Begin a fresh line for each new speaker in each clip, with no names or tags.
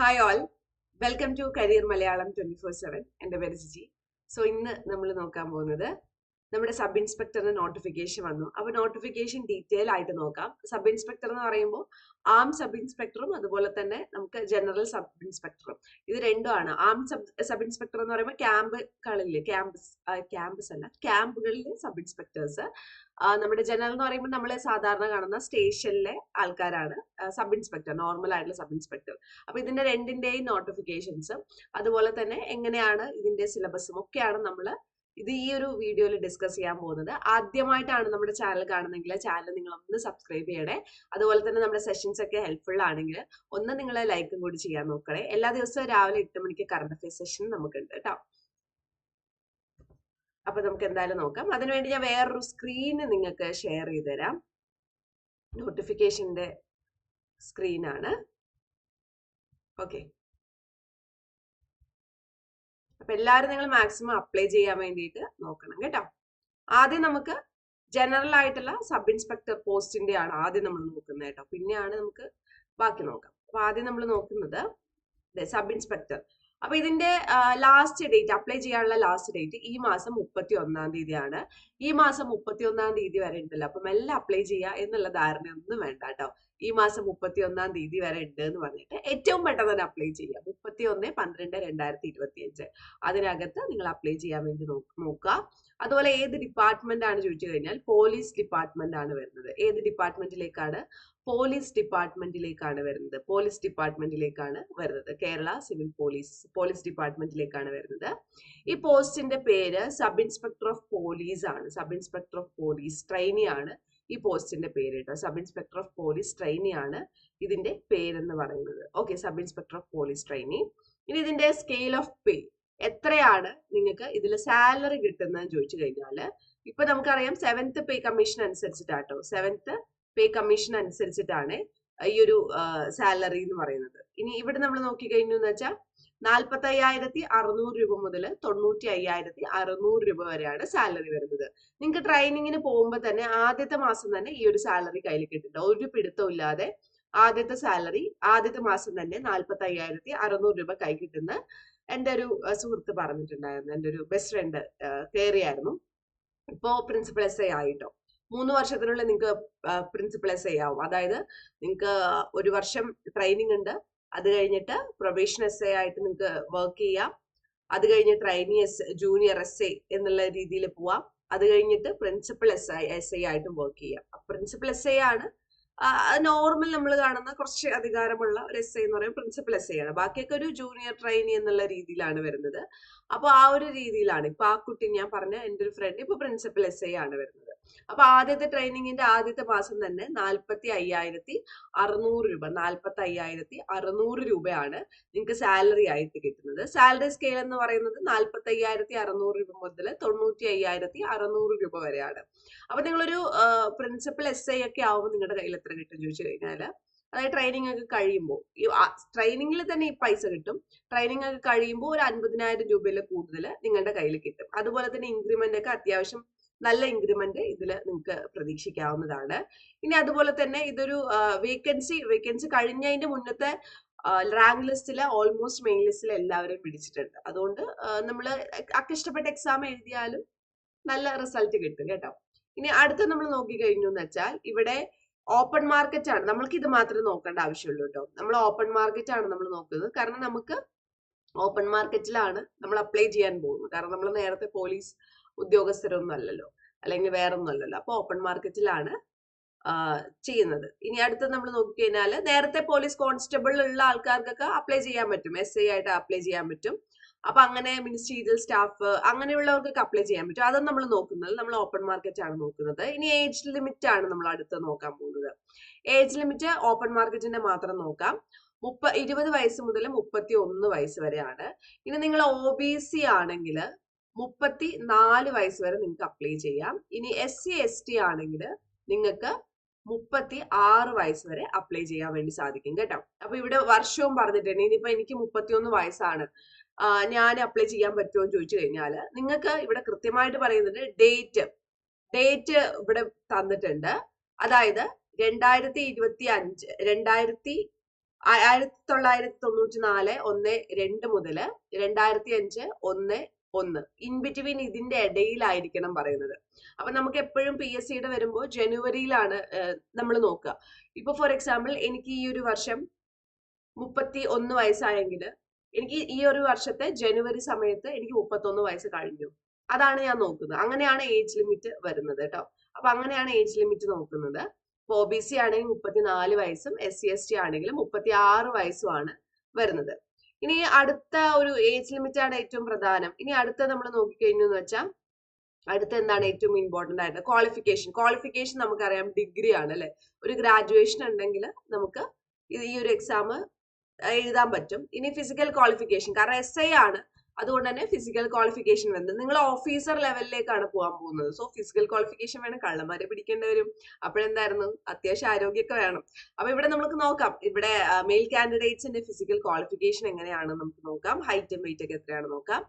Hi all welcome to career Malayalam twenty four seven എന്റെ പേര് Jiji. So ഇന്ന് നമ്മൾ നോക്കാൻ പോകുന്നത് നമ്മുടെ സബ് ഇൻസ്പെക്ടറിന് നോട്ടിഫിക്കേഷൻ വന്നു. അപ്പോൾ നോട്ടിഫിക്കേഷൻ ഡീറ്റെയിൽ ആയിട്ട് നോക്കാം. സബ് ഇൻസ്പെക്ടർ എന്ന് പറയുമ്പോൾ ആം സബ് ഇൻസ്പെക്ടറും അതുപോലെ തന്നെ നമുക്ക് ജനറൽ സബ് ഇൻസ്പെക്ടറും ഇത് രണ്ടുമാണ് ആം സബ് സബ് ഇൻസ്പെക്ടർ എന്ന് പറയുമ്പോൾ ക്യാമ്പുകളിൽ ക്യാമ്പസ് ക്യാമ്പസ് അല്ല ക്യാമ്പുകളിലെ സബ് ഇൻസ്പെക്ടേഴ്സ് നമ്മുടെ ജനറൽ എന്ന് പറയുമ്പോൾ നമ്മൾ സാധാരണ കാണുന്ന സ്റ്റേഷനിലെ ആൾക്കാരാണ്. സബ് ഇൻസ്പെക്ടർ നോർമൽ ആയിട്ടുള്ള സബ് ഇൻസ്പെക്ടർ അപ്പൊ ഇതിന്റെ രണ്ടിന്റെയും നോട്ടിഫിക്കേഷൻസും അതുപോലെ തന്നെ എങ്ങനെയാണ് ഇതിന്റെ സിലബസും ഒക്കെയാണ് നമ്മൾ ഇത് ഈ ഒരു വീഡിയോയിൽ ഡിസ്കസ് ചെയ്യാൻ പോകുന്നത്. ആദ്യമായിട്ടാണ് നമ്മുടെ ചാനൽ കാണുന്നെങ്കിൽ ചാനൽ നിങ്ങൾ ഒന്ന് സബ്സ്ക്രൈബ് ചെയ്യണേ. അതുപോലെ തന്നെ നമ്മുടെ സെഷൻസ് ഒക്കെ ഹെൽപ്ഫുൾ ആണെങ്കിൽ ഒന്ന് നിങ്ങൾ ലൈക്കും കൂടി ചെയ്യാൻ നോക്കണേ. എല്ലാ ദിവസവും രാവിലെ എട്ട് മണിക്ക് കറണ്ട് അഫയർ സെഷൻ നമുക്കുണ്ട് കേട്ടോ അപ്പൊ നമുക്ക് എന്തായാലും നോക്കാം. അതിനുവേണ്ടി ഞാൻ വേറൊരു സ്ക്രീന് നിങ്ങൾക്ക് ഷെയർ ചെയ്ത് തരാം. നോട്ടിഫിക്കേഷന്റെ സ്ക്രീനാണ് ഓക്കെ അപ്പൊ എല്ലാവരും നിങ്ങൾ മാക്സിമം അപ്ലൈ ചെയ്യാൻ വേണ്ടിയിട്ട് നോക്കണം കേട്ടോ. ആദ്യം നമുക്ക് ജനറൽ ആയിട്ടുള്ള സബ് ഇൻസ്പെക്ടർ പോസ്റ്റിന്റെ ആണ് ആദ്യം നമ്മൾ നോക്കുന്നത് കേട്ടോ. പിന്നെയാണ് നമുക്ക് ബാക്കി നോക്കാം. അപ്പൊ ആദ്യം നമ്മൾ നോക്കുന്നത് സബ് ഇൻസ്പെക്ടർ അപ്പൊ ഇതിന്റെ ലാസ്റ്റ് ഡേറ്റ് അപ്ലൈ ചെയ്യാനുള്ള ലാസ്റ്റ് ഡേറ്റ് ഈ മാസം മുപ്പത്തി ഒന്നാം തീയതിയാണ്. ഈ മാസം മുപ്പത്തി ഒന്നാം തീയതി വരെ ഉണ്ടല്ലോ. അപ്പം എല്ലാം അപ്ലൈ ചെയ്യുക എന്നുള്ള ധാരണയൊന്നും വേണ്ട കേട്ടോ. ഈ മാസം മുപ്പത്തി ഒന്നാം തീയതി വരെ ഉണ്ട് എന്ന് പറഞ്ഞിട്ട് ഏറ്റവും പെട്ടെന്ന് തന്നെ അപ്ലൈ ചെയ്യുക. മുപ്പത്തി ഒന്ന് പന്ത്രണ്ട് രണ്ടായിരത്തി ഇരുപത്തി അഞ്ച് അതിനകത്ത് നിങ്ങൾ അപ്ലൈ ചെയ്യാൻ വേണ്ടി നോക്കുക. അതുപോലെ ഏത് ഡിപ്പാർട്ട്മെന്റ് ആണ് ചോദിച്ചു കഴിഞ്ഞാൽ പോലീസ് ഡിപ്പാർട്ട്മെന്റ് ആണ് വരുന്നത്. ഏത് ഡിപ്പാർട്ട്മെന്റിലേക്കാണ് പോലീസ് ഡിപ്പാർട്ട്മെന്റിലേക്കാണ് വരുന്നത്. പോലീസ് ഡിപ്പാർട്ട്മെന്റിലേക്കാണ് വരുന്നത്. കേരള സിവിൽ പോലീസ് പോലീസ് ഡിപ്പാർട്ട്മെന്റിലേക്കാണ് വരുന്നത്. ഈ പോസ്റ്റിന്റെ പേര് സബ് ഇൻസ്പെക്ടർ ഓഫ് പോലീസ് ആണ്. Sub inspector of police trainee ആണ്. ഈ പോസ്റ്റിന്റെ പേര് കേട്ടോ. Sub inspector of police trainee ആണ് ഇതിന്റെ പേരെന്ന് പറയുന്നത്. Okay sub inspector of police trainee. ഇനി ഇതിന്റെ സ്കെയിൽ ഓഫ് പേ എത്രയാണ് നിങ്ങൾക്ക് ഇതിൽ സാലറി കിട്ടുന്നതെന്ന് ചോദിച്ചു കഴിഞ്ഞാൽ ഇപ്പൊ നമുക്കറിയാം സെവൻത്ത് പേ കമ്മീഷൻ അനുസരിച്ചിട്ടാട്ടോ. സെവൻത്ത് പേ കമ്മീഷൻ അനുസരിച്ചിട്ടാണ് ഈ ഒരു സാലറി എന്ന് പറയുന്നത്. ഇനി ഇവിടെ നമ്മൾ നോക്കി കഴിഞ്ഞു എന്ന് വെച്ചാൽ നാൽപ്പത്തി അയ്യായിരത്തി അറുന്നൂറ് രൂപ മുതൽ തൊണ്ണൂറ്റി അയ്യായിരത്തി അറുന്നൂറ് രൂപ വരെയാണ് സാലറി വരുന്നത്. നിങ്ങൾക്ക് ട്രെയിനിങ്ങിന് പോകുമ്പോൾ തന്നെ ആദ്യത്തെ മാസം തന്നെ ഈ ഒരു സാലറി കയ്യിൽ കിട്ടില്ല ഒരു പിടുത്തവും ഇല്ലാതെ ആദ്യത്തെ സാലറി ആദ്യത്തെ മാസം തന്നെ നാൽപ്പത്തി അയ്യായിരത്തി അറുന്നൂറ് രൂപ കൈ കിട്ടുന്ന എന്റെ ഒരു സുഹൃത്ത് പറഞ്ഞിട്ടുണ്ടായിരുന്നു. എന്റെ ഒരു ബെസ്റ്റ് ഫ്രണ്ട് കയറിയായിരുന്നു ഇപ്പോ പ്രിൻസിപ്പൽ എസ് ഐ ആയിട്ടോ. മൂന്ന് വർഷത്തിനുള്ളിൽ നിങ്ങൾക്ക് പ്രിൻസിപ്പൽ എസ് ഐ ആവും. അതായത് നിങ്ങൾക്ക് ഒരു വർഷം ട്രെയിനിങ് ഉണ്ട്. അത് കഴിഞ്ഞിട്ട് പ്രൊബേഷൻ എസ് എ ആയിട്ട് നിങ്ങൾക്ക് വർക്ക് ചെയ്യാം. അത് കഴിഞ്ഞ് trainee S junior S A എന്നുള്ള രീതിയിൽ പോവാം. അത് കഴിഞ്ഞിട്ട് principal S I S I ആയിട്ടും വർക്ക് ചെയ്യാം. പ്രിൻസിപ്പൽ എസ് ഐ ആണ്. നോർമൽ നമ്മൾ കാണുന്ന കുറച്ച് അധികാരമുള്ള ഒരു എസ് ഐ എന്ന് പറയുമ്പോൾ പ്രിൻസിപ്പൽ എസ് ഐ ആണ്. ബാക്കിയൊക്കെ ഒരു ജൂനിയർ ട്രെയിനി എന്നുള്ള രീതിയിലാണ് വരുന്നത്. അപ്പൊ ആ ഒരു രീതിയിലാണ്. ഇപ്പൊ ആ കുട്ടി ഞാൻ പറഞ്ഞ എന്റെ ഒരു ഫ്രണ്ട് ഇപ്പൊ പ്രിൻസിപ്പൽ എസ് ഐ ആണ് വരുന്നത്. അപ്പൊ ആദ്യത്തെ ട്രെയിനിങ്ങിന്റെ ആദ്യത്തെ മാസം തന്നെ നാൽപ്പത്തി അയ്യായിരത്തി അറുന്നൂറ് രൂപ നാൽപ്പത്തി അയ്യായിരത്തി അറുന്നൂറ് രൂപയാണ് നിങ്ങൾക്ക് സാലറി ആയിട്ട് കിട്ടുന്നത്. സാലറി സ്കെയിൽ എന്ന് പറയുന്നത് നാൽപ്പത്തി അയ്യായിരത്തി അറുന്നൂറ് രൂപ മുതൽ തൊണ്ണൂറ്റി അയ്യായിരത്തി അറുന്നൂറ് രൂപ വരെയാണ്. അപ്പൊ നിങ്ങളൊരു പ്രിൻസിപ്പൽ എസ് ഐ ഒക്കെ ആവുമ്പോൾ നിങ്ങളുടെ കയ്യിൽ എത്ര കിട്ടും ചോദിച്ചു കഴിഞ്ഞാൽ അതായത് ട്രെയിനിങ് ഒക്കെ കഴിയുമ്പോൾ ഈ ട്രെയിനിങ്ങിൽ തന്നെ ഈ പൈസ കിട്ടും. ട്രെയിനിങ് ഒക്കെ കഴിയുമ്പോൾ ഒരു അൻപതിനായിരം രൂപയിൽ കൂടുതൽ നിങ്ങളുടെ കയ്യിൽ കിട്ടും. അതുപോലെ തന്നെ ഇൻക്രിമെന്റ് ഒക്കെ അത്യാവശ്യം നല്ല ഇൻക്രിമെന്റ് ഇതിൽ നിങ്ങൾക്ക് പ്രതീക്ഷിക്കാവുന്നതാണ്. ഇനി അതുപോലെ തന്നെ ഇതൊരു വേക്കൻസി വേക്കൻസി കഴിഞ്ഞതിന്റെ മുന്നത്തെ റാങ്ക് ലിസ്റ്റിൽ ഓൾമോസ്റ്റ് മെയിൻ ലിസ്റ്റിൽ എല്ലാവരെയും പിടിച്ചിട്ടുണ്ട്. അതുകൊണ്ട് നമ്മൾ ഇഷ്ടപ്പെട്ട എക്സാം എഴുതിയാലും നല്ല റിസൾട്ട് കിട്ടും കേട്ടോ. ഇനി അടുത്ത നമ്മൾ നോക്കി കഴിഞ്ഞു എന്ന് വെച്ചാൽ ഇവിടെ ഓപ്പൺ മാർക്കറ്റ് ആണ്. നമ്മൾക്ക് ഇത് മാത്രമേ നോക്കേണ്ട ആവശ്യമുള്ളൂ കേട്ടോ. നമ്മൾ ഓപ്പൺ മാർക്കറ്റ് ആണ് നമ്മൾ നോക്കുന്നത്. കാരണം നമുക്ക് ഓപ്പൺ മാർക്കറ്റിലാണ് നമ്മൾ അപ്ലൈ ചെയ്യാൻ പോകുന്നത്. കാരണം നമ്മൾ നേരത്തെ പോലീസ് ഉദ്യോഗസ്ഥരൊന്നും അല്ലല്ലോ. അല്ലെങ്കിൽ വേറെ ഒന്നും അല്ലല്ലോ അപ്പൊ ഓപ്പൺ മാർക്കറ്റിലാണ് ചെയ്യുന്നത്. ഇനി അടുത്ത് നമ്മൾ നോക്കിക്കഴിഞ്ഞാൽ നേരത്തെ പോലീസ് കോൺസ്റ്റബിൾ ഉള്ള ആൾക്കാർക്കൊക്കെ അപ്ലൈ ചെയ്യാൻ പറ്റും. എസ് ഐ ആയിട്ട് അപ്ലൈ ചെയ്യാൻ പറ്റും. അപ്പൊ അങ്ങനെ മിനിസ്റ്റീരിയൽ സ്റ്റാഫ് അങ്ങനെയുള്ളവർക്കൊക്കെ അപ്ലൈ ചെയ്യാൻ പറ്റും. അതൊന്നും നമ്മൾ നോക്കുന്നത്. നമ്മൾ ഓപ്പൺ മാർക്കറ്റ് ആണ് നോക്കുന്നത്. ഇനി ഏജ് ലിമിറ്റ് ആണ് നമ്മൾ അടുത്ത് നോക്കാൻ പോകുന്നത്. ഏജ് ലിമിറ്റ് ഓപ്പൺ മാർക്കറ്റിന്റെ മാത്രം നോക്കാം. മുപ്പ ഇരുപത് വയസ്സ് മുതൽ മുപ്പത്തി ഒന്ന് വയസ്സ് വരെയാണ്. ഇനി നിങ്ങൾ ഒ ബി സി ആണെങ്കിൽ മുപ്പത്തി നാല് വയസ്സ് വരെ നിങ്ങൾക്ക് അപ്ലൈ ചെയ്യാം. ഇനി എസ് സി എസ് ടി ആണെങ്കിൽ നിങ്ങൾക്ക് മുപ്പത്തി ആറ് വയസ്സ് വരെ അപ്ലൈ ചെയ്യാൻ വേണ്ടി സാധിക്കും കേട്ടോ. അപ്പൊ ഇവിടെ വർഷവും പറഞ്ഞിട്ടുണ്ട്. ഇനിയിപ്പോ എനിക്ക് മുപ്പത്തിയൊന്ന് വയസ്സാണ്. ഞാൻ അപ്ലൈ ചെയ്യാൻ പറ്റുമോ എന്ന് ചോദിച്ചു കഴിഞ്ഞാൽ നിങ്ങൾക്ക് ഇവിടെ കൃത്യമായിട്ട് പറയുന്നത് ഡേറ്റ് ഡേറ്റ് ഇവിടെ തന്നിട്ടുണ്ട്. അതായത് രണ്ടായിരത്തി ഇരുപത്തി അഞ്ച് രണ്ടായിരത്തി ആയിരത്തി തൊള്ളായിരത്തി തൊണ്ണൂറ്റി നാല് ഒന്ന് രണ്ട് മുതൽ രണ്ടായിരത്തി അഞ്ച് ഒന്ന് ഒന്ന്. ഇൻ ബിറ്റ്വീൻ ഇതിന്റെ ഇടയിലായിരിക്കണം പറയുന്നത്. അപ്പൊ നമുക്ക് എപ്പോഴും പി എസ് സിയുടെ വരുമ്പോൾ ജനുവരിയിലാണ് നമ്മൾ നോക്കുക. ഇപ്പൊ ഫോർ എക്സാമ്പിൾ എനിക്ക് ഈ ഒരു വർഷം മുപ്പത്തി ഒന്ന് വയസ്സായെങ്കിൽ എനിക്ക് ഈ ഒരു വർഷത്തെ ജനുവരി സമയത്ത് എനിക്ക് മുപ്പത്തൊന്ന് വയസ്സ് കഴിഞ്ഞു. അതാണ് ഞാൻ നോക്കുന്നത്. അങ്ങനെയാണ് ഏജ് ലിമിറ്റ് വരുന്നത് കേട്ടോ അപ്പൊ അങ്ങനെയാണ് ഏജ് ലിമിറ്റ് നോക്കുന്നത്. ഇപ്പൊ ഒ ബി സി ആണെങ്കിൽ മുപ്പത്തിനാല് വയസ്സും എസ് സി എസ് ടി ആണെങ്കിൽ മുപ്പത്തി ആറ് വയസ്സുമാണ് വരുന്നത്. ഇനി അടുത്ത ഒരു ഏജ് ലിമിറ്റ് ആണ് ഏറ്റവും പ്രധാനം. ഇനി അടുത്ത നമ്മൾ നോക്കിക്കഴിഞ്ഞു എന്ന് വെച്ചാൽ അടുത്ത എന്താണ് ഏറ്റവും ഇമ്പോർട്ടന്റ് ആയിട്ട് ക്വാളിഫിക്കേഷൻ ക്വാളിഫിക്കേഷൻ നമുക്കറിയാം ഡിഗ്രി ആണ് അല്ലെ? ഒരു ഗ്രാജുവേഷൻ ഉണ്ടെങ്കിൽ നമുക്ക് ഈ ഒരു എക്സാം എഴുതാൻ പറ്റും. ഇനി ഫിസിക്കൽ ക്വാളിഫിക്കേഷൻ കാരണം എസ് ഐ ആണ്. അതുകൊണ്ട് തന്നെ ഫിസിക്കൽ ക്വാളിഫിക്കേഷൻ വരുന്നത്. നിങ്ങൾ ഓഫീസർ ലെവലിലേക്കാണ് പോകാൻ പോകുന്നത്. സോ ഫിസിക്കൽ ക്വാളിഫിക്കേഷൻ വേണം. കള്ളന്മാരെ പിടിക്കേണ്ടി വരും. അപ്പോഴെന്തായിരുന്നു? അത്യാവശ്യം ആരോഗ്യമൊക്കെ വേണം. അപ്പൊ ഇവിടെ നമുക്ക് നോക്കാം. ഇവിടെ മെയിൽ കാൻഡിഡേറ്റ്സിന്റെ ഫിസിക്കൽ ക്വാളിഫിക്കേഷൻ എങ്ങനെയാണ് നമുക്ക് നോക്കാം. ഹൈറ്റും വെയിറ്റ് ഒക്കെ എത്രയാണ് നോക്കാം.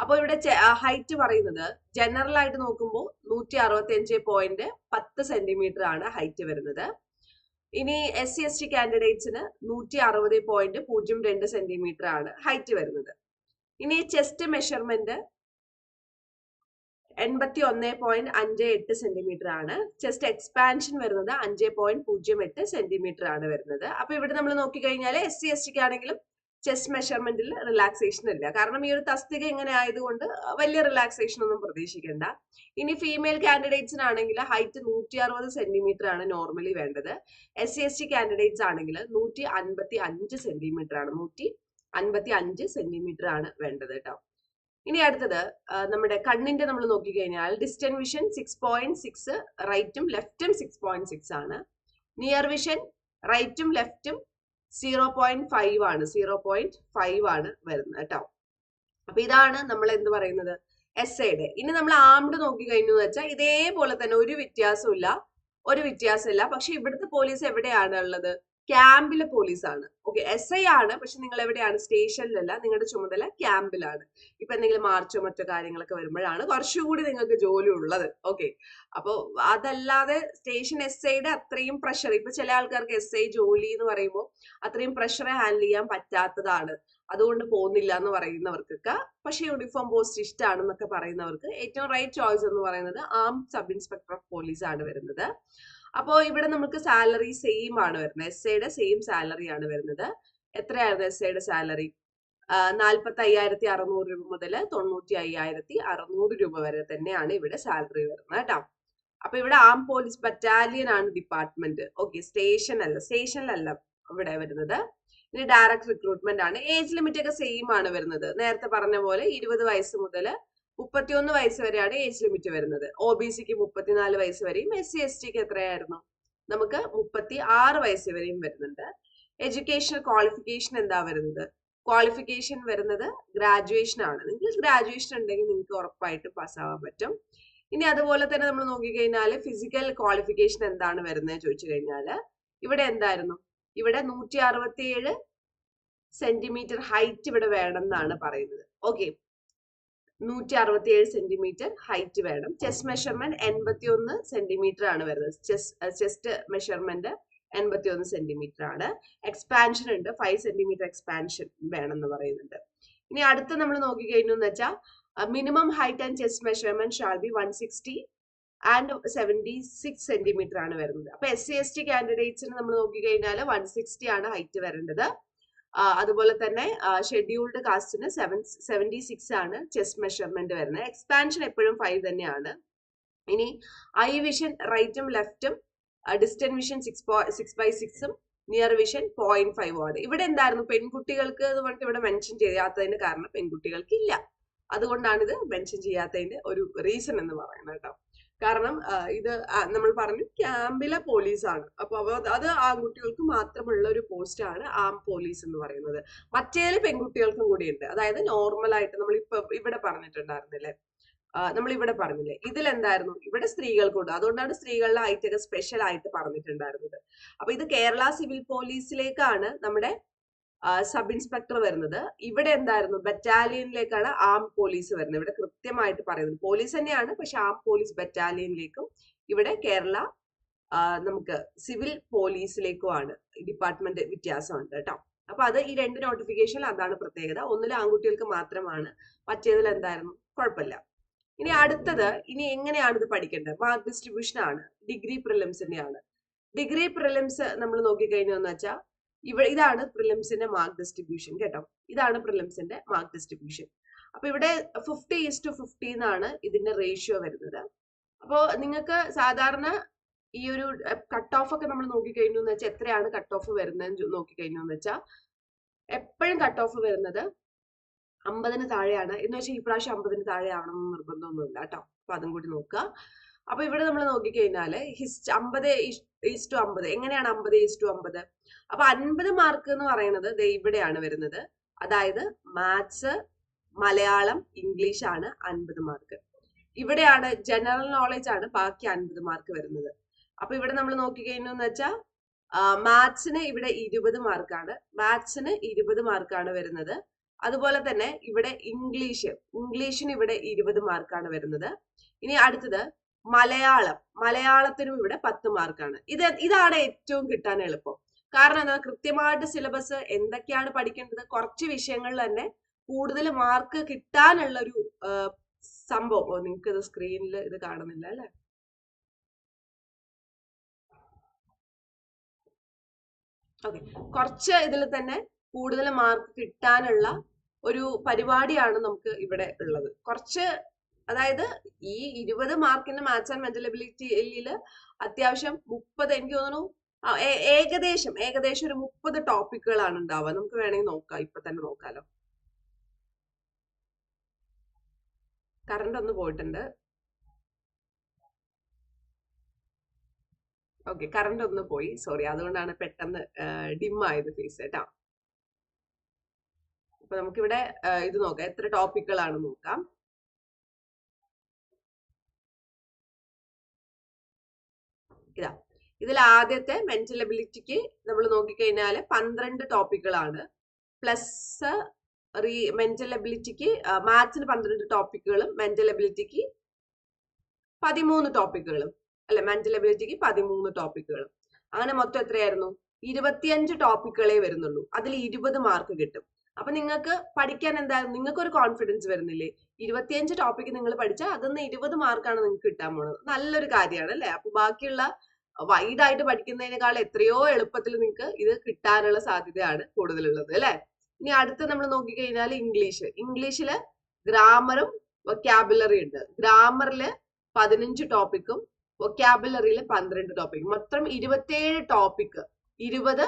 അപ്പോൾ ഇവിടെ ഹൈറ്റ് പറയുന്നത് ജനറൽ ആയിട്ട് നോക്കുമ്പോൾ നൂറ്റി അറുപത്തി അഞ്ച് പോയിന്റ് പത്ത് സെന്റിമീറ്റർ ആണ് ഹൈറ്റ് വരുന്നത്. ഇനി എസ് സി എസ് ടി കാൻഡിഡേറ്റ്സിന് നൂറ്റി അറുപത് പോയിന്റ് പൂജ്യം രണ്ട് സെന്റിമീറ്റർ ആണ് ഹൈറ്റ് വരുന്നത്. ഇനി ചെസ്റ്റ് മെഷർമെന്റ് എൺപത്തി ഒന്ന് പോയിന്റ് അഞ്ച് എട്ട് സെന്റിമീറ്റർ ആണ്. ചെസ്റ്റ് എക്സ്പാൻഷൻ വരുന്നത് അഞ്ച് പോയിന്റ് പൂജ്യം എട്ട് സെന്റിമീറ്റർ ആണ് വരുന്നത്. അപ്പൊ ഇവിടെ നമ്മൾ നോക്കിക്കഴിഞ്ഞാൽ എസ് സി എസ് ടിക്ക് ആണെങ്കിലും ചെസ്റ്റ് മെഷർമെന്റിൽ റിലാക്സേഷൻ ഇല്ല. കാരണം ഈ ഒരു തസ്തിക ഇങ്ങനെ ആയതുകൊണ്ട് വലിയ റിലാക്സേഷൻ ഒന്നും പ്രതീക്ഷിക്കേണ്ട. ഇനി ഫീമെയിൽ കാൻഡിഡേറ്റ്സിനാണെങ്കിൽ ഹൈറ്റ് നൂറ്റി അറുപത് സെന്റിമീറ്റർ ആണ് നോർമലി വേണ്ടത്. S C S T candidates ആണെങ്കിൽ നൂറ്റി അൻപത്തി അഞ്ച് സെന്റിമീറ്റർ ആണ് നൂറ്റി അൻപത്തി അഞ്ച് സെന്റിമീറ്റർ ആണ് വേണ്ടത് കേട്ടോ. ഇനി അടുത്തത് നമ്മുടെ കണ്ണിന്റെ നമ്മൾ നോക്കിക്കഴിഞ്ഞാൽ distance vision six point six റൈറ്റും ലെഫ്റ്റും സിക്സ് പോയിന്റ് സിക്സ് ആണ്. നിയർ വിഷൻ റൈറ്റും ലെഫ്റ്റും സീറോ പോയിന്റ് ഫൈവ് ആണ് സീറോ പോയിന്റ് ഫൈവ് ആണ് വരുന്നത് കേട്ടോ. അപ്പൊ ഇതാണ് നമ്മൾ എന്ത് പറയുന്നത്? എസ് ഐയുടെ ഇനി നമ്മൾ ആംഡ് നോക്കി കഴിഞ്ഞു വെച്ചാൽ ഇതേപോലെ തന്നെ ഒരു വ്യത്യാസവും ഇല്ല ഒരു വ്യത്യാസമില്ല പക്ഷെ ഇവിടുത്തെ പോലീസ് എവിടെയാണ് ഉള്ളത്? ക്യാമ്പിലെ പോലീസാണ്. ഓക്കെ എസ് ഐ ആണ് പക്ഷെ നിങ്ങൾ എവിടെയാണ് സ്റ്റേഷനിലല്ല നിങ്ങളുടെ ചുമതല ക്യാമ്പിലാണ്. ഇപ്പൊ എന്തെങ്കിലും മാർച്ചോ മറ്റോ കാര്യങ്ങളൊക്കെ വരുമ്പോഴാണ് കുറച്ചുകൂടി നിങ്ങൾക്ക് ജോലി ഉള്ളത്. ഓക്കെ അപ്പോൾ അതല്ലാതെ സ്റ്റേഷൻ എസ് ഐയുടെ അത്രയും പ്രഷർ ഇപ്പൊ ചില ആൾക്കാർക്ക് എസ് ഐ ജോലി എന്ന് പറയുമ്പോൾ അത്രയും പ്രഷർ ഹാൻഡിൽ ചെയ്യാൻ പറ്റാത്തതാണ്. അതുകൊണ്ട് പോകുന്നില്ല എന്ന് പറയുന്നവർക്കൊക്കെ പക്ഷേ യൂണിഫോം പോസ്റ്റ് ഇഷ്ടമാണെന്നൊക്കെ പറയുന്നവർക്ക് ഏറ്റവും റൈറ്റ് ചോയ്സ് എന്ന് പറയുന്നത് um sub inspector of police ആണ് വരുന്നത്. അപ്പോൾ ഇവിടെ നമുക്ക് സാലറി സെയിം ആണ് വരുന്നത്. എസ് ഐയുടെ സെയിം സാലറി ആണ് വരുന്നത്. എത്രയായിരുന്നു എസ് ഐയുടെ സാലറി നാൽപ്പത്തി അയ്യായിരത്തി അറുന്നൂറ് രൂപ മുതൽ തൊണ്ണൂറ്റി അയ്യായിരത്തി അറുന്നൂറ് രൂപ വരെ തന്നെയാണ് ഇവിടെ സാലറി വരുന്നത് കേട്ടോ. അപ്പൊ ഇവിടെ ആം പോലീസ് ബറ്റാലിയൻ ആണ് ഡിപ്പാർട്ട്മെന്റ് ഓക്കെ സ്റ്റേഷൻ അല്ല സ്റ്റേഷനിലല്ല ഇവിടെ വരുന്നത്. ഇനി ഡയറക്ട് റിക്രൂട്ട്മെന്റ് ആണ്. ഏജ് ലിമിറ്റ് ഒക്കെ സെയിം ആണ് വരുന്നത്. നേരത്തെ പറഞ്ഞ പോലെ ഇരുപത് വയസ്സ് മുതൽ മുപ്പത്തിയൊന്ന് വയസ്സ് വരെയാണ് ഏജ് ലിമിറ്റ് വരുന്നത്. ഒ ബി സിക്ക് മുപ്പത്തിനാല് വയസ്സ് വരെയും എസ് സി എസ് ടിക്ക് എത്രയായിരുന്നു? നമുക്ക് മുപ്പത്തി ആറ് വയസ്സ് വരെയും വരുന്നുണ്ട്. എഡ്യൂക്കേഷണൽ ക്വാളിഫിക്കേഷൻ എന്താ വരുന്നത്? ക്വാളിഫിക്കേഷൻ വരുന്നത് ഗ്രാജുവേഷൻ ആണ്. നിങ്ങൾക്ക് ഗ്രാജുവേഷൻ ഉണ്ടെങ്കിൽ നിങ്ങൾക്ക് ഉറപ്പായിട്ടും പാസ്സാവാൻ പറ്റും. ഇനി അതുപോലെ തന്നെ നമ്മൾ നോക്കിക്കഴിഞ്ഞാൽ ഫിസിക്കൽ ക്വാളിഫിക്കേഷൻ എന്താണ് വരുന്നത് ചോദിച്ചു കഴിഞ്ഞാൽ ഇവിടെ എന്തായിരുന്നു? ഇവിടെ നൂറ്റി അറുപത്തിയേഴ് സെന്റിമീറ്റർ ഹൈറ്റ് ഇവിടെ വേണം എന്നാണ് പറയുന്നത്. ഓക്കെ നൂറ്റി അറുപത്തി ഏഴ് സെന്റിമീറ്റർ ഹൈറ്റ് വേണം. ചെസ്റ്റ് മെഷർമെന്റ് എൺപത്തി ഒന്ന് സെന്റിമീറ്റർ ആണ് വരുന്നത്. ചെസ്റ്റ് മെഷർമെന്റ് എൺപത്തി ഒന്ന് സെന്റിമീറ്റർ ആണ്. എക്സ്പാൻഷൻ ഉണ്ട്. ഫൈവ് സെന്റിമീറ്റർ എക്സ്പാൻഷൻ വേണം എന്ന് പറയുന്നുണ്ട്. ഇനി അടുത്ത നമ്മൾ നോക്കിക്കഴിഞ്ഞു എന്ന് വെച്ചാൽ minimum height and chest measurement shall be one sixty and seventy six centimetre ആണ് വരുന്നത്. അപ്പൊ എസ് സി എസ് ടി കാൻഡിഡേറ്റ്സിന് നമ്മൾ നോക്കിക്കഴിഞ്ഞാൽ വൺ സിക്സ്റ്റി ആണ് ഹൈറ്റ് വരേണ്ടത്. അതുപോലെ തന്നെ ഷെഡ്യൂൾഡ് കാസ്റ്റിന് സെവൻ സെവന്റി സിക്സ് ആണ് ചെസ്റ്റ് മെഷർമെന്റ് വരുന്നത്. എക്സ്പാൻഷൻ എപ്പോഴും ഫൈവ് തന്നെയാണ്. ഇനി ഐ വിഷൻ റൈറ്റും ലെഫ്റ്റും distance vision six six by സിക്സും നിയർ വിഷൻ പോയിന്റ് ഫൈവ് ആണ്. ഇവിടെ എന്തായിരുന്നു? പെൺകുട്ടികൾക്ക് പറഞ്ഞിട്ട് ഇവിടെ മെൻഷൻ ചെയ്യാത്തതിന് കാരണം പെൺകുട്ടികൾക്ക് ഇല്ല. അതുകൊണ്ടാണ് ഇത് മെൻഷൻ ചെയ്യാത്തതിന്റെ ഒരു റീസൺ എന്ന് പറയുന്നത് കേട്ടോ. കാരണം ഇത് നമ്മൾ പറഞ്ഞു ക്യാമ്പിലെ പോലീസാണ്. അപ്പൊ അത് ആൺകുട്ടികൾക്ക് മാത്രമുള്ള ഒരു പോസ്റ്റാണ് ആം പോലീസ് എന്ന് പറയുന്നത്. മറ്റേൽ പെൺകുട്ടികൾക്കും കൂടി ഉണ്ട് അതായത് നോർമൽ ആയിട്ട് നമ്മൾ ഇപ്പൊ ഇവിടെ പറഞ്ഞിട്ടുണ്ടായിരുന്നില്ലേ? നമ്മൾ ഇവിടെ പറഞ്ഞില്ലേ? ഇതിൽ എന്തായിരുന്നു ഇവിടെ സ്ത്രീകൾക്കുണ്ട്. അതുകൊണ്ടാണ് സ്ത്രീകളുടെ ആയിട്ടൊക്കെ സ്പെഷ്യൽ ആയിട്ട് പറഞ്ഞിട്ടുണ്ടായിരുന്നത്. അപ്പൊ ഇത് കേരള സിവിൽ പോലീസിലേക്കാണ് നമ്മുടെ സബ് ഇൻസ്പെക്ടർ വരുന്നത്. ഇവിടെ എന്തായിരുന്നു? ബറ്റാലിയനിലേക്കാണ് ആം പോലീസ് വരുന്നത്. ഇവിടെ കൃത്യമായിട്ട് പറയുന്നത്. പോലീസ് തന്നെയാണ് പക്ഷെ ആം പോലീസ് ബറ്റാലിയനിലേക്കും ഇവിടെ കേരള നമുക്ക് സിവിൽ പോലീസിലേക്കുമാണ് ഡിപ്പാർട്ട്മെന്റ് വ്യത്യാസമുണ്ട് കേട്ടോ. അപ്പൊ അത് ഈ രണ്ട് നോട്ടിഫിക്കേഷനിൽ അതാണ് പ്രത്യേകത. ഒന്നിൽ ആൺകുട്ടികൾക്ക് മാത്രമാണ് മറ്റേതിൽ എന്തായിരുന്നു? കുഴപ്പമില്ല. ഇനി അടുത്തത് ഇനി എങ്ങനെയാണ് ഇത് പഠിക്കേണ്ടത്? മാർക്ക് ഡിസ്ട്രിബ്യൂഷൻ ആണ് ഡിഗ്രി പ്രിലിംസിന്റെ ആണ് ഡിഗ്രി പ്രിലിംസ് നമ്മൾ നോക്കിക്കഴിഞ്ഞെന്ന് വെച്ചാൽ ഇവിടെ ഇതാണ് പ്രിലിംസിന്റെ മാർക്ക് ഡിസ്ട്രിബ്യൂഷൻ കേട്ടോ. ഇതാണ് പ്രിലിംസിന്റെ മാർക്ക് ഡിസ്ട്രിബ്യൂഷൻ. അപ്പൊ ഇവിടെ ഫിഫ്റ്റി ഈസ് ടു ഫിഫ്റ്റി എന്നാണ് ഇതിന്റെ റേഷ്യോ വരുന്നത്. അപ്പോൾ നിങ്ങൾക്ക് സാധാരണ ഈ ഒരു കട്ട് ഓഫ് ഒക്കെ നമ്മൾ നോക്കിക്കഴിഞ്ഞു എന്ന് വെച്ചാൽ എത്രയാണ് കട്ട് ഓഫ് വരുന്നത് നോക്കിക്കഴിഞ്ഞു എന്ന് വെച്ചാൽ എപ്പോഴും കട്ട് ഓഫ് വരുന്നത് അമ്പതിന് താഴെയാണ്. എന്ന് വെച്ചാൽ ഈ പ്രാവശ്യം അമ്പതിന് താഴെ ആവണം എന്ന് നിർബന്ധമൊന്നുമില്ല കേട്ടോ. അപ്പൊ അതും കൂടി നോക്കുക. അപ്പൊ ഇവിടെ നമ്മൾ നോക്കിക്കഴിഞ്ഞാൽ ഹിസ്റ്റ് അമ്പത് ഈസ് ടു അമ്പത്. എങ്ങനെയാണ് അമ്പത് ഈസ് ടു അമ്പത്? അപ്പൊ അൻപത് മാർക്ക് എന്ന് പറയുന്നത് ദേ ഇവിടെയാണ് വരുന്നത്. അതായത് മാത്സ് മലയാളം ഇംഗ്ലീഷ് ആണ് അൻപത് മാർക്ക് ഇവിടെയാണ് ജനറൽ നോളജ് ആണ് ബാക്കി അൻപത് മാർക്ക് വരുന്നത്. അപ്പൊ ഇവിടെ നമ്മൾ നോക്കിക്കഴിഞ്ഞെന്ന് വെച്ചാൽ മാത്സിന് ഇവിടെ ഇരുപത് മാർക്കാണ് മാത്സിന് ഇരുപത് മാർക്കാണ് വരുന്നത്. അതുപോലെ തന്നെ ഇവിടെ ഇംഗ്ലീഷ് ഇംഗ്ലീഷിന് ഇവിടെ ഇരുപത് മാർക്കാണ് വരുന്നത്. ഇനി അടുത്തത് മലയാളം. മലയാളത്തിനും ഇവിടെ പത്ത് മാർക്കാണ് ഇത് ഇതാണ് ഏറ്റവും കിട്ടാൻ എളുപ്പം. കാരണം എന്താ? കൃത്യമായിട്ട് സിലബസ് എന്തൊക്കെയാണ് പഠിക്കേണ്ടത്? കുറച്ച് വിഷയങ്ങളിൽ തന്നെ കൂടുതൽ മാർക്ക് കിട്ടാനുള്ള ഒരു സംഭവം. നിങ്ങൾക്ക് ഇത് സ്ക്രീനിൽ ഇത് കാണുന്നില്ല അല്ലെ? ഓക്കെ. കുറച്ച് ഇതിൽ തന്നെ കൂടുതൽ മാർക്ക് കിട്ടാനുള്ള ഒരു പരിപാടിയാണ് നമുക്ക് ഇവിടെ ഉള്ളത്. കുറച്ച് അതായത് ഈ ഇരുപത് മാർക്കിന്റെ മാത്സ് ആൻഡ് മെന്റൽ എബിലിറ്റിയിൽ അത്യാവശ്യം മുപ്പത് എനിക്ക് തോന്നുന്നു ഏകദേശം ഏകദേശം ഒരു മുപ്പത് ടോപ്പിക്കുകളാണ് ഉണ്ടാവുക. നമുക്ക് വേണമെങ്കിൽ നോക്കാം ഇപ്പൊ തന്നെ നോക്കാലോ. കറണ്ട് ഒന്ന് പോയിട്ടുണ്ട്. ഓക്കെ കറണ്ട് ഒന്ന് പോയി. സോറി അതുകൊണ്ടാണ് പെട്ടെന്ന് ഡിം ആയത് ഫേസ് കേട്ടോ അപ്പൊ നമുക്കിവിടെ ഇത് നോക്കാം എത്ര ടോപ്പിക്കുകളാണ് നോക്കാം. ഇതാ. ഇതിൽ ആദ്യത്തെ മെന്റൽ എബിലിറ്റിക്ക് നമ്മൾ നോക്കിക്കഴിഞ്ഞാൽ പന്ത്രണ്ട് ടോപ്പിക്കുകളാണ് പ്ലസ് റീ മെന്റൽ എബിലിറ്റിക്ക് മാത്സിന് പന്ത്രണ്ട് ടോപ്പിക്കുകളും മെന്റൽ എബിലിറ്റിക്ക് പതിമൂന്ന് ടോപ്പിക്കുകളും അല്ലെ മെന്റൽ എബിലിറ്റിക്ക് പതിമൂന്ന് ടോപ്പിക്കുകളും അങ്ങനെ മൊത്തം എത്രയായിരുന്നു? ഇരുപത്തിയഞ്ച് ടോപ്പിക്കുകളെ വരുന്നുള്ളൂ. അതിൽ ഇരുപത് മാർക്ക് കിട്ടും. അപ്പൊ നിങ്ങൾക്ക് പഠിക്കാൻ എന്താ നിങ്ങൾക്ക് ഒരു കോൺഫിഡൻസ് വരുന്നില്ലേ? ഇരുപത്തിയഞ്ച് ടോപ്പിക് നിങ്ങൾ പഠിച്ചാൽ അതിന്ന് ഇരുപത് മാർക്കാണ് നിങ്ങൾക്ക് കിട്ടാൻ പോകുന്നത് നല്ലൊരു കാര്യമാണ് അല്ലെ? അപ്പൊ ബാക്കിയുള്ള വൈഡ് ആയിട്ട് പഠിക്കുന്നതിനേക്കാൾ എത്രയോ എളുപ്പത്തിൽ നിങ്ങൾക്ക് ഇത് കിട്ടാനുള്ള സാധ്യതയാണ് കൂടുതലുള്ളത് അല്ലെ? ഇനി അടുത്ത് നമ്മൾ നോക്കിക്കഴിഞ്ഞാൽ ഇംഗ്ലീഷ് ഇംഗ്ലീഷിൽ ഗ്രാമറും വൊക്കാബുലറി ഉണ്ട്. ഗ്രാമറിൽ പതിനഞ്ച് ടോപ്പിക്കും വൊക്കാബുലറിയിൽ പന്ത്രണ്ട് ടോപ്പിക് മൊത്തം ഇരുപത്തിയേഴ് ടോപ്പിക് ഇരുപത്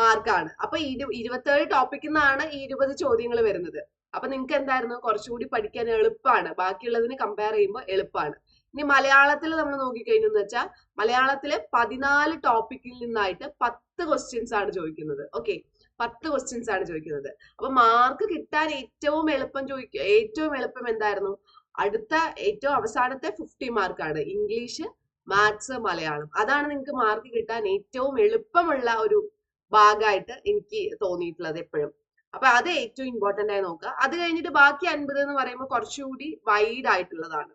മാർക്കാണ്. അപ്പൊ ഇരു ഇരുപത്തേഴ് ടോപ്പിക്കിൽ നിന്നാണ് ഈ ഇരുപത് ചോദ്യങ്ങൾ വരുന്നത്. അപ്പൊ നിങ്ങൾക്ക് എന്തായിരുന്നു? കുറച്ചുകൂടി പഠിക്കാൻ എളുപ്പമാണ് ബാക്കിയുള്ളതിന് കമ്പയർ ചെയ്യുമ്പോൾ എളുപ്പമാണ് ഇനി മലയാളത്തിൽ നമ്മൾ നോക്കിക്കഴിഞ്ഞു വെച്ചാൽ മലയാളത്തിൽ പതിനാല് ടോപ്പിക്കിൽ നിന്നായിട്ട് പത്ത് ക്വസ്റ്റ്യൻസ് ആണ് ചോദിക്കുന്നത്. ഓക്കെ പത്ത് ക്വസ്റ്റ്യൻസ് ആണ് ചോദിക്കുന്നത്. അപ്പൊ മാർക്ക് കിട്ടാൻ ഏറ്റവും എളുപ്പം ചോദിക്കുക ഏറ്റവും എളുപ്പം എന്തായിരുന്നു? അടുത്ത ഏറ്റവും അവസാനത്തെ ഫിഫ്റ്റി മാർക്കാണ് ഇംഗ്ലീഷ് മാത്സ് മലയാളം. അതാണ് നിങ്ങൾക്ക് മാർക്ക് കിട്ടാൻ ഏറ്റവും എളുപ്പമുള്ള ഒരു ഭാഗമായിട്ട് എനിക്ക് തോന്നിയിട്ടുള്ളത് എപ്പോഴും. അപ്പൊ അത് ഏറ്റവും ഇമ്പോർട്ടന്റ് ആയി നോക്കുക. അത് കഴിഞ്ഞിട്ട് ബാക്കി അൻപത് എന്ന് പറയുമ്പോൾ കുറച്ചുകൂടി വൈഡ് ആയിട്ടുള്ളതാണ്.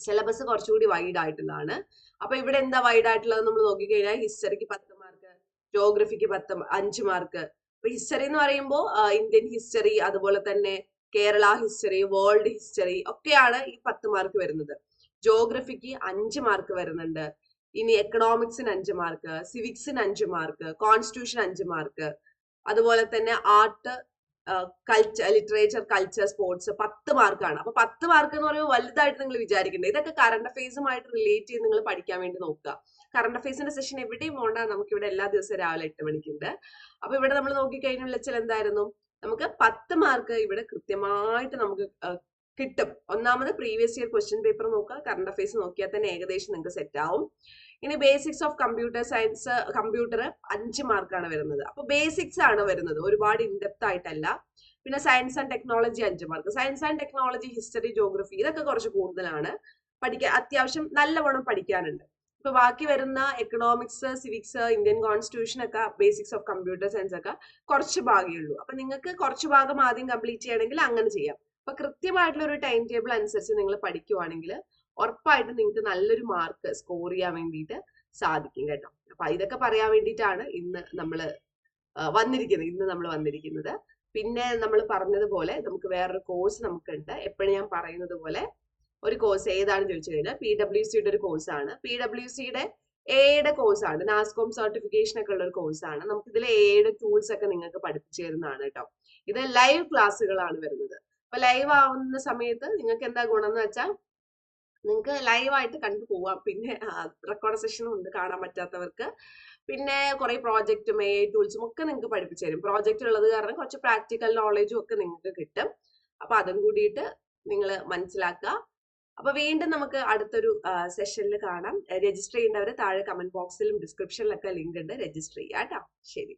സിലബസ് കുറച്ചുകൂടി വൈഡ് ആയിട്ടുള്ളതാണ്. അപ്പൊ ഇവിടെ എന്താ വൈഡ് ആയിട്ടുള്ളത് നമ്മൾ നോക്കിക്കഴിഞ്ഞാൽ ഹിസ്റ്ററിക്ക് പത്ത് മാർക്ക് ജോഗ്രഫിക്ക് പത്ത് അഞ്ച് മാർക്ക് അപ്പൊ ഹിസ്റ്ററി എന്ന് പറയുമ്പോൾ ഇന്ത്യൻ ഹിസ്റ്ററി അതുപോലെ തന്നെ കേരള ഹിസ്റ്ററി വേൾഡ് ഹിസ്റ്ററി ഒക്കെയാണ് ഈ പത്ത് മാർക്ക് വരുന്നത്. ജോഗ്രഫിക്ക് അഞ്ച് മാർക്ക് വരുന്നുണ്ട്. ഇനി എക്കണോമിക്സിന് അഞ്ച് മാർക്ക് സിവിക്സിന് അഞ്ച് മാർക്ക് കോൺസ്റ്റിറ്റ്യൂഷൻ അഞ്ച് മാർക്ക് അതുപോലെ തന്നെ art culture literature culture sports പത്ത് മാർക്കാണ് അപ്പൊ പത്ത് മാർക്ക് എന്ന് പറയുമ്പോൾ വലുതായിട്ട് നിങ്ങൾ വിചാരിക്കുന്നത് ഇതൊക്കെ കറണ്ട് അഫേഴ്സുമായിട്ട് റിലേറ്റ് ചെയ്ത് നിങ്ങൾ പഠിക്കാൻ വേണ്ടി നോക്കുക. കറണ്ട് അഫേഴ്സിന്റെ സെഷൻ എവിടെയും പോകണ്ട നമുക്ക് ഇവിടെ എല്ലാ ദിവസവും രാവിലെ എട്ട് മണിക്കുണ്ട്. അപ്പൊ ഇവിടെ നമ്മൾ നോക്കിക്കഴിഞ്ഞാൽ ചില എന്തായിരുന്നു? നമുക്ക് പത്ത് മാർക്ക് ഇവിടെ കൃത്യമായിട്ട് നമുക്ക് കിട്ടും. ഒന്നാമത് പ്രീവിയസ് ഇയർ ക്വസ്റ്റ്യൻ പേപ്പർ നോക്കുക. കറണ്ട് അഫേഴ്സ് നോക്കിയാൽ തന്നെ ഏകദേശം നിങ്ങൾക്ക് സെറ്റ് ആവും. ഇനി basics of computer science computer അഞ്ച് മാർക്കാണ് വരുന്നത്. അപ്പൊ ബേസിക്സ് ആണ് വരുന്നത്. ഒരുപാട് ഇൻഡെപ്ത് ആയിട്ടല്ല. പിന്നെ സയൻസ് ആൻഡ് ടെക്നോളജി അഞ്ച് mark science and technology history geography ഇതൊക്കെ കുറച്ച് കൂടുതലാണ്. പഠിക്കാൻ അത്യാവശ്യം നല്ലവണ്ണം പഠിക്കാനുണ്ട്. ഇപ്പൊ ബാക്കി വരുന്ന എക്കണോമിക്സ് സിവിക്സ് ഇന്ത്യൻ കോൺസ്റ്റിറ്റ്യൂഷൻ ഒക്കെ ബേസിക്സ് ഓഫ് കമ്പ്യൂട്ടർ സയൻസ് ഒക്കെ കുറച്ച് ഭാഗമേ ഉള്ളൂ. അപ്പൊ നിങ്ങൾക്ക് കുറച്ച് ഭാഗം ആദ്യം കംപ്ലീറ്റ് ചെയ്യണമെങ്കിൽ അങ്ങനെ ചെയ്യാം. അപ്പൊ കൃത്യമായിട്ടുള്ള ഒരു ടൈം ടേബിൾ അനുസരിച്ച് നിങ്ങൾ പഠിക്കുവാണെങ്കിൽ ഉറപ്പായിട്ടും നിങ്ങൾക്ക് നല്ലൊരു മാർക്ക് സ്കോർ ചെയ്യാൻ വേണ്ടിയിട്ട് സാധിക്കും കേട്ടോ. അപ്പൊ ഇതൊക്കെ പറയാൻ വേണ്ടിയിട്ടാണ് ഇന്ന് നമ്മൾ വന്നിരിക്കുന്നത്. ഇന്ന് നമ്മൾ വന്നിരിക്കുന്നത്. പിന്നെ നമ്മൾ പറഞ്ഞതുപോലെ നമുക്ക് വേറൊരു കോഴ്സ് നമുക്കുണ്ട്. എപ്പോഴും ഞാൻ പറയുന്നത് പോലെ ഒരു കോഴ്സ് ഏതാണെന്ന് ചോദിച്ചു കഴിഞ്ഞാൽ പി ഡബ്ല്യു സിയുടെ ഒരു കോഴ്സാണ് പി ഡബ്ല്യു സിയുടെ എയുടെ കോഴ്സാണ് നാസ്കോം സർട്ടിഫിക്കേഷൻ ഒക്കെ ഉള്ള ഒരു കോഴ്സാണ് നമുക്ക് ഇതിലെ എയുടെ ടൂൾസ് ഒക്കെ നിങ്ങൾക്ക് പഠിപ്പിച്ചു തരുന്നതാണ് കേട്ടോ. ഇത് ലൈവ് ക്ലാസ്സുകളാണ് വരുന്നത്. അപ്പൊ ലൈവ് ആവുന്ന സമയത്ത് നിങ്ങൾക്ക് എന്താ ഗുണം എന്ന് വെച്ചാൽ നിങ്ങൾക്ക് ലൈവായിട്ട് കണ്ടു പോവാം. പിന്നെ റെക്കോർഡ് സെഷനും ഉണ്ട് കാണാൻ പറ്റാത്തവർക്ക്. പിന്നെ കുറേ പ്രോജക്റ്റും എ ടൂൾസും ഒക്കെ നിങ്ങൾക്ക് പഠിപ്പിച്ചു തരും. പ്രോജക്റ്റ് ഉള്ളത് കാരണം കുറച്ച് പ്രാക്ടിക്കൽ നോളേജും ഒക്കെ നിങ്ങൾക്ക് കിട്ടും. അപ്പൊ അതും കൂടിയിട്ട് നിങ്ങൾ മനസ്സിലാക്കുക അപ്പൊ വീണ്ടും നമുക്ക് അടുത്തൊരു സെഷനിൽ കാണാം. രജിസ്റ്റർ ചെയ്യേണ്ടവർ താഴെ കമന്റ് ബോക്സിലും ഡിസ്ക്രിപ്ഷനിലൊക്കെ ലിങ്ക് ഉണ്ട്. രജിസ്റ്റർ ചെയ്യാം കേട്ടോ ശരി.